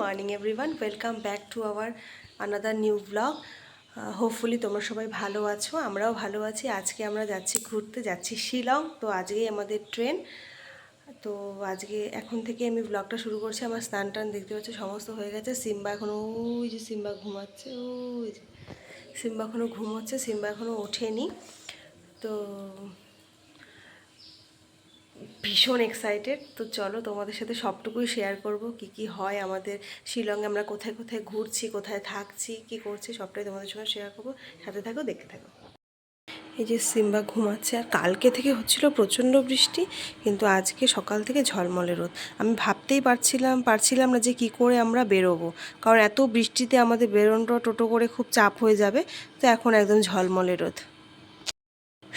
Morning everyone welcome back to our another new blog hopefully তোমরা সবাই ভালো আছো, আমরাও ভালো আছি। আজকে আমরা যাচ্ছি, ঘুরতে যাচ্ছি শিলং। তো আজকেই আমাদের ট্রেন। তো আজকে এখন থেকে আমি ব্লগটা শুরু করছি। আমার স্নান টান দেখতে পাচ্ছি, সমস্ত হয়ে গেছে। সিম্বা এখনও ওই যে সিম্বা ঘুমাচ্ছে, ওই যে সিম্বা এখনও ঘুমোচ্ছে, সিম্বা এখনও ওঠেনি। তো ভীষণ এক্সাইটেড তো চলো তোমাদের সাথে সবটুকুই শেয়ার করব। কি কি হয় আমাদের শিলংয়ে, আমরা কোথায় কোথায় ঘুরছি, কোথায় থাকছি, কি করছি, সবটাই তোমাদের সঙ্গে শেয়ার করব। সাথে থাকো, দেখতে থাকো। এই যে সিম্বা ঘুমাচ্ছে, আর কালকে থেকে হচ্ছিল প্রচণ্ড বৃষ্টি, কিন্তু আজকে সকাল থেকে ঝলমলে রোদ। আমি ভাবতেই পারছিলাম পারছিলাম না যে কি করে আমরা বেরোবো। কারণ এত বৃষ্টিতে আমাদের বেরোনোটা টোটো করে খুব চাপ হয়ে যাবে, তো এখন একদম ঝলমলে রোদ।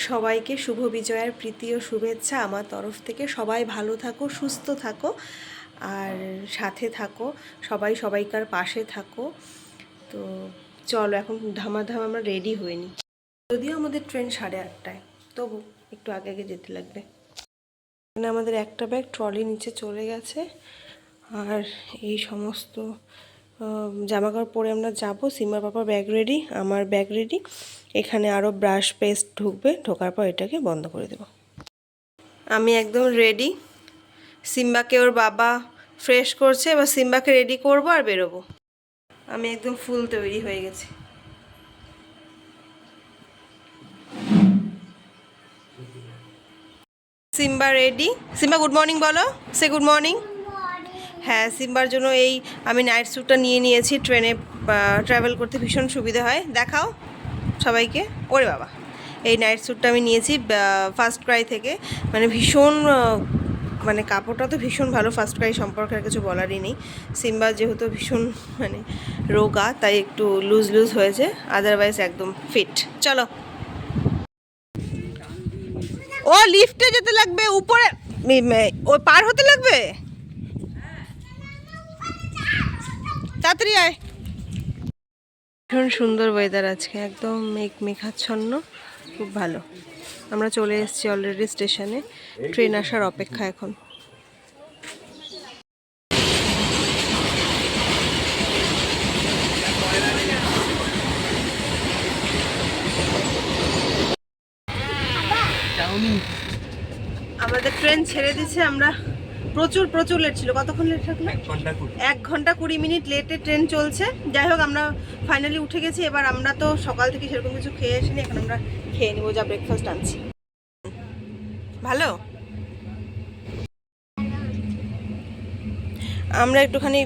সবাইকে শুভ বিজয়ার প্রীতি ও শুভেচ্ছা। আমার তরফ থেকে সবাই ভালো থাকো, সুস্থ থাকো আর সাথে থাকো। সবাই সবাইকার পাশে থাকো। তো চলো, এখন ধামাধাম আমরা রেডি হইনি যদিও আমাদের ট্রেন সাড়ে আটটায়, তবু একটু আগে আগে যেতে লাগবে। এখানে আমাদের একটা ব্যাগ ট্রলি নিচে চলে গেছে। আর এই সমস্ত জামা কাপড় পরে আমরা যাব সিমার পাপার ব্যাগ রেডি আমার ব্যাগ রেডি এখানে আরও ব্রাশ পেস্ট ঢুকবে, ঢোকার পর এটাকে বন্ধ করে দেব। আমি একদম রেডি সিম্বাকে ওর বাবা ফ্রেশ করছে, এবার সিম্বাকে রেডি করব আর বেরোবো। আমি একদম ফুল তৈরি হয়ে গেছি। Simba ready Simba good morning বলো। সে গুড মর্নিং হ্যাঁ সিম্বার জন্য এই আমি নাইট স্যুটটা নিয়ে নিয়েছি ট্রেনে ট্রাভেল করতে ভীষণ সুবিধা হয়। দেখাও সবাইকে। ওরে বাবা। এই নাইট স্যুটটা আমি নিয়েছি ফার্স্ট ক্রাই থেকে। মানে ভীষণ মানে কাপড়টা তো ভীষণ ভালো ফার্স্ট ক্রাই সম্পর্কে আর কিছু বলারই নেই। সিম্বা যেহেতু ভীষণ মানে রোগা, তাই একটু লুজ লুজ হয়েছে আদারওয়াইজ একদম ফিট চলো। ও লিফটে যেতে লাগবে, উপরে ও, পার হতে লাগবে? তাড়াতাড়ি আয়। ভীষণ সুন্দর ওয়েদার আজকে একদম মেঘ মেঘাচ্ছন্ন খুব ভালো। আমরা চলে এসেছি অলরেডি স্টেশনে ট্রেন আসার অপেক্ষা এখন। আমাদের ট্রেন ছেড়ে দিছে আমরা। প্রচুর প্রচুর লেট ছিল। কতক্ষণ লেট থাকল? এক ঘণ্টা কুড়ি। মিনিট লেটে ট্রেন চলছে। যাই হোক আমরা ফাইনালি উঠে গেছি। এবার আমরা তো সকাল থেকে সেরকম কিছু খেয়ে আসিনি। এখন আমরা খেয়ে নিবো। যা ব্রেকফাস্ট আনছি। ভালো? আমরা একটুখানি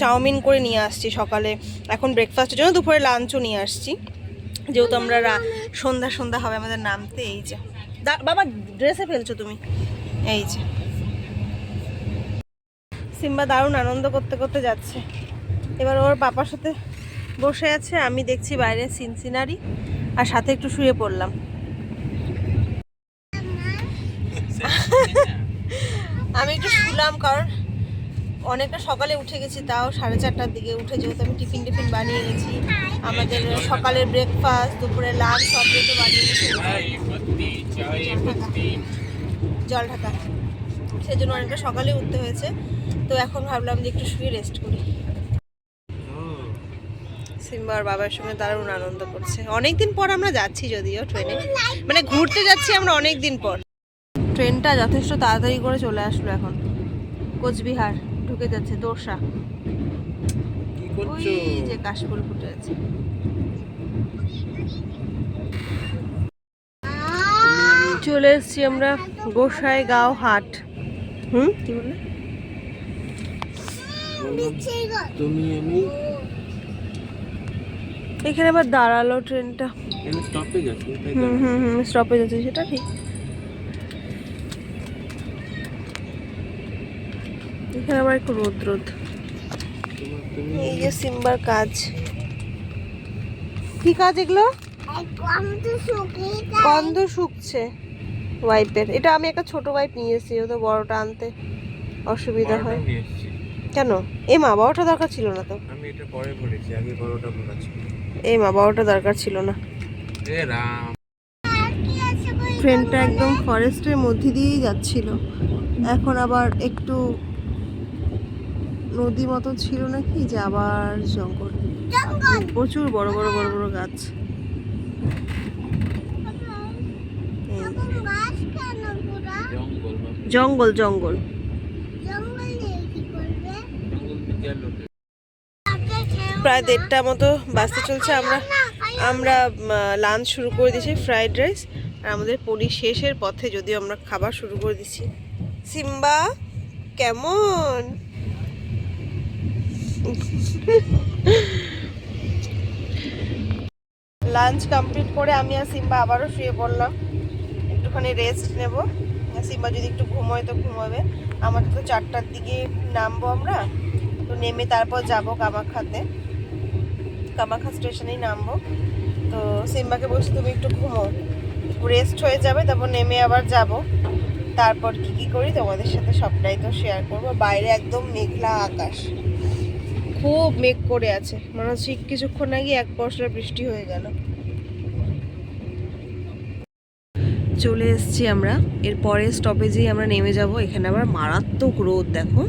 চাউমিন করে নিয়ে আসছি সকালে। এখন ব্রেকফাস্টের জন্য দুপুরে লাঞ্চও নিয়ে আসছি। যেহেতু আমরা সন্ধ্যা সন্ধ্যা হবে আমাদের নামতে এই যে। বাবা ড্রেসে ফেলছো তুমি। এই যে। সিম্বা দারুণ আনন্দ করতে করতে যাচ্ছে। এবার ওর পাপার সাথে বসে আছে আমি দেখছি বাইরে সিনসিনারি আর সাথে একটু শুয়ে পড়লাম। আমি একটু শুলাম কারণ অনেকটা সকালে উঠে গেছি তাও সাড়ে চারটার দিকে উঠে যেহেতু আমি টিফিন টিফিন বানিয়ে গেছি আমাদের সকালের ব্রেকফাস্ট দুপুরে লাঞ্চ সব যেহেতু বানিয়ে গেছি জল ঢাকা। সেই জন্য অনেকটা সকালে উঠতে হয়েছে। তো এখন ভাবলাম যে একটু শুয়ে রেস্ট করি। সিম্বা আর বাবার সঙ্গে দারুণ আনন্দ করছে। অনেকদিন পর আমরা যাচ্ছি যদিও ট্রেনে মানে ঘুরতে যাচ্ছি আমরা অনেক দিন পর। ট্রেনটা যথেষ্ট তাড়াতাড়ি করে চলে আসলো এখন। কোচবিহার ঢুকে যাচ্ছে ওই যে কাশফুল ফুটে আছে। চলে এসেছি আমরা গোসাই গাঁও হাট। হুম? কি বললে? তুমি আমি এখানে আবার দাঁড়াল ট্রেনটা। স্টপেজ আছে হুম হুম হুম স্টপেজ আছে সেটা ঠিক। এখানে আবার একটু রোদ রোদ। এই যে সিম্বার কাজ। কি কাজ এগুলো? গন্ধ শুকছে। ওয়াইপের এটা আমি একটা ছোট ওয়াইপ নিয়ে এসেছি ও তো বড়টা আনতে অসুবিধা হয়। কেন? এ মা বড়টা দরকার ছিল না তো। আমি এটা পরে পড়েছি আগে বড়টা আছে এ মা বড়টা দরকার ছিল না। এ রাম। ট্রেনটা একদম ফরেস্টের মধ্যে দিয়েই যাচ্ছিল। এখন আবার একটু নদী মতো ছিল নাকি যে আবার জঙ্গল। জঙ্গল। প্রচুর বড় বড় বড় বড় গাছ এই তখন বাস কেন পুরা জঙ্গল বা জঙ্গল জঙ্গল জঙ্গল নিয়ে কি করবে জঙ্গল থেকে গেল আপনি জঙ্গল। প্রায় দেড়টা মতো বাসতে চলছে আমরা। আমরা লাঞ্চ শুরু করে দিয়েছি, ফ্রাইড রাইস। আর আমাদের পরি শেষের পথে যদিও আমরা খাবার শুরু করে দিচ্ছি সিম্বা, কেমন? লাঞ্চ কমপ্লিট করে আমি আর সিম্বা আবারও শুয়ে পড়লাম। একটুখানি রেস্ট নেব। সিম্বা যদি একটু ঘুমোয় তো ঘুমোবে। আমাদের তো চারটার দিকে নামবো আমরা। তো নেমে তারপর যাব কামাখ্যাতে। কামাখ্যা স্টেশনেই নামবো। তো সিম্বাকে বলছি, তুমি একটু ঘুমো। রেস্ট হয়ে যাবে, তারপর নেমে আবার যাব। তারপর কি কি করি তোমাদের সাথে সবটাই তো শেয়ার করব। বাইরে একদম মেঘলা আকাশ। খুব মেঘ করে আছে। মনে হচ্ছে কিছুক্ষণ আগে এক পশলা বৃষ্টি হয়ে গেল। চলে এসেছি আমরা। এর পরের স্টপেজেই আমরা নেমে যাব। এখানে আবার মারাত্মক রোদ, দেখো।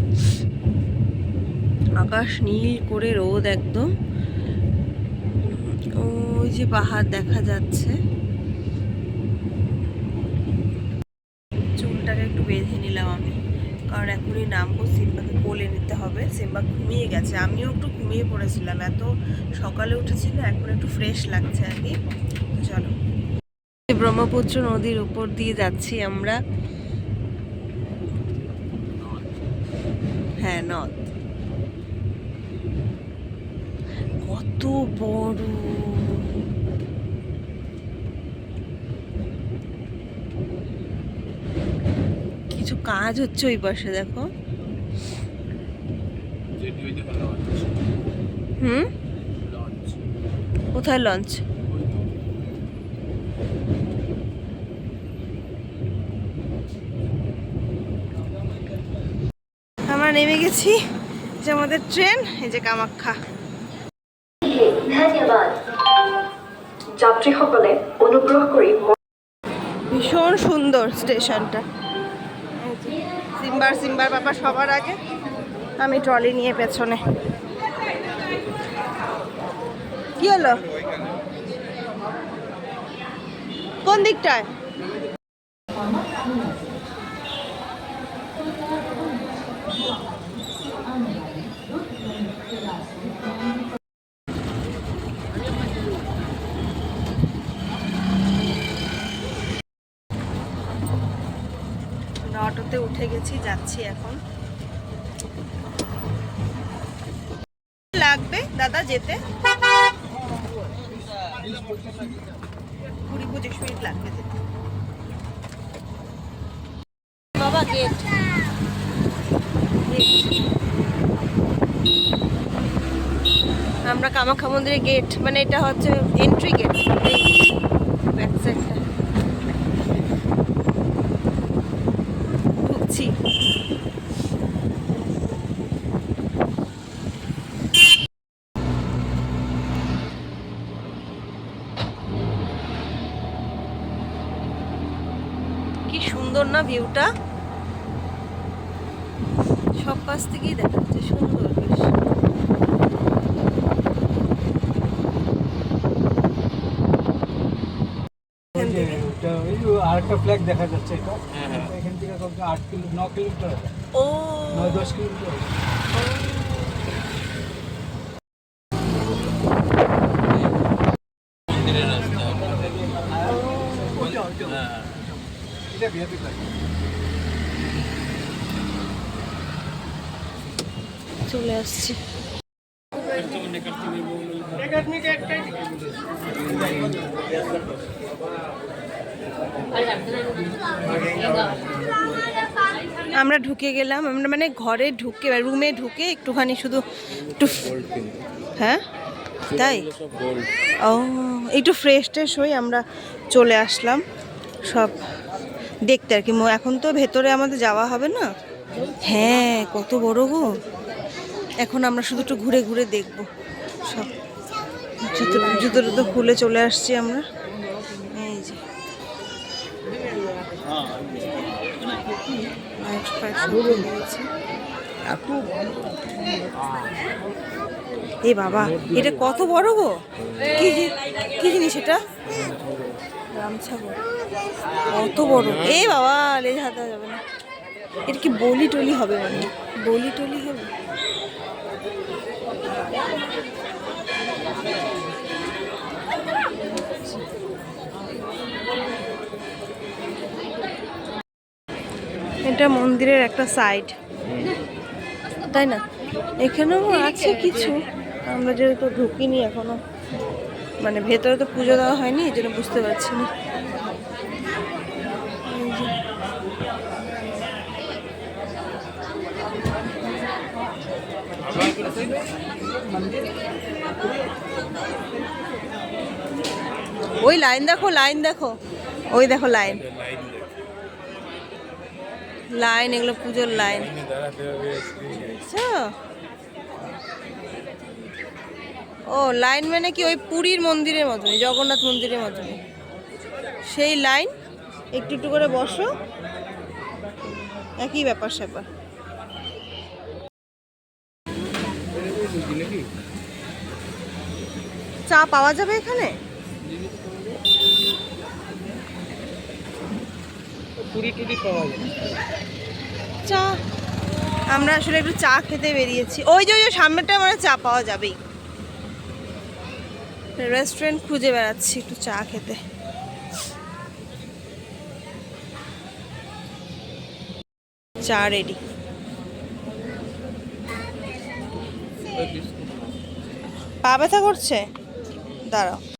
আকাশ নীল করে রোদ একদম। ওই যে পাহাড় দেখা যাচ্ছে। চুলটাকে একটু বেঁধে নিলাম আমি। কারণ এখনই নামবো, সিম্বাকে কোলে নিতে হবে। সিম্বা ঘুমিয়ে গেছে। আমিও একটু ঘুমিয়ে পড়েছিলাম। এত সকালে উঠেছিল এখন একটু ফ্রেশ লাগছে আর কি। চলো। ব্রহ্মপুত্র নদীর উপর দিয়ে যাচ্ছি আমরা। হ্যাঁ নদ। কত বড়। কিছু কাজ হচ্ছে ওই পাশে দেখো। হুম? কোথায় লঞ্চ ওই তো আমরা নেমে গেছি যে আমাদের ট্রেন এই যে কামাখ্যা। যাত্রীসকলে অনুগ্ৰহ কৰি ভীষণ সুন্দর স্টেশনটা। সিম্বার সিম্বার বাবা সবার আগে আমি ট্রলি নিয়ে পেছনে। কি হলো? কোন দিকটায়? অটোতে উঠে গেছি, যাচ্ছি এখন। লাগবে দাদা যেতে? কুড়ি পঁচিশ মিনিট লাগবে যেতে। বাবা গেট আমরা কামাখ্যা মন্দিরের গেট মানে এটা হচ্ছে এন্ট্রি গেট ব্যাক সাইডটা ঢুকছি কি সুন্দর না ভিউটা? সব পাশ থেকেই দেখা যাচ্ছে সুন্দর বেশ। আরেকটা ফ্ল্যাগ দেখা যাচ্ছে এটা। হ্যাঁ, হ্যাঁ। এখান থেকে কত আট কিলো ন কিলোমিটার। ও। নয় দশ কিলোমিটার। চলে আসছি। আমরা ঢুকে গেলাম আমরা মানে ঘরে ঢুকে রুমে ঢুকে একটুখানি শুধু একটু হ্যাঁ? তাই? ও একটু ফ্রেশ ট্রেশ হয়ে আমরা চলে আসলাম সব। দেখতে আর কি। এখন তো ভেতরে আমাদের যাওয়া হবে না। হ্যাঁ কত বড় গো। এখন আমরা শুধু একটু ঘুরে ঘুরে দেখব। সব জুতো জুতো টুতো খুলে চলে আসছি আমরা। এই যে। এ বাবা, এটা কত বড় গো? কি জিনিস এটা? গামছা গো। কত বড়। এ বাবা, লেজ যাবে না। এটা কি বলি টলি হবে মানে? বলি টলি হবে? এটা মন্দিরের একটা সাইড তাই না? এখানেও আছে কিছু। আমরা যেহেতু ঢুকিনি এখনও। মানে ভেতরে তো পুজো দেওয়া হয়নি, এই জন্য বুঝতে পারছি না। ওই লাইন দেখো লাইন দেখো। ওই দেখো লাইন। লাইন, এগুলো পুজোর লাইন। আচ্ছা। ও, লাইন মানে কি ওই পুরীর মন্দিরের মতনই, জগন্নাথ মন্দিরের মতনই? সেই লাইন, একটু একটু করে বসো। একই ব্যাপার স্যাপার চা পাওয়া যাবে এখানে? পুরি টুরি পাওয়া যায় চা। আমরা আসলে একটু চা খেতে বেরিয়েছি। ওই যে ওই যে সামনেটা মানে চা পাওয়া যাবেই। রেস্টুরেন্ট খুঁজে বেড়াচ্ছি একটু চা খেতে। চা রেডি। পা ব্যথা করছে? দাঁড়াও।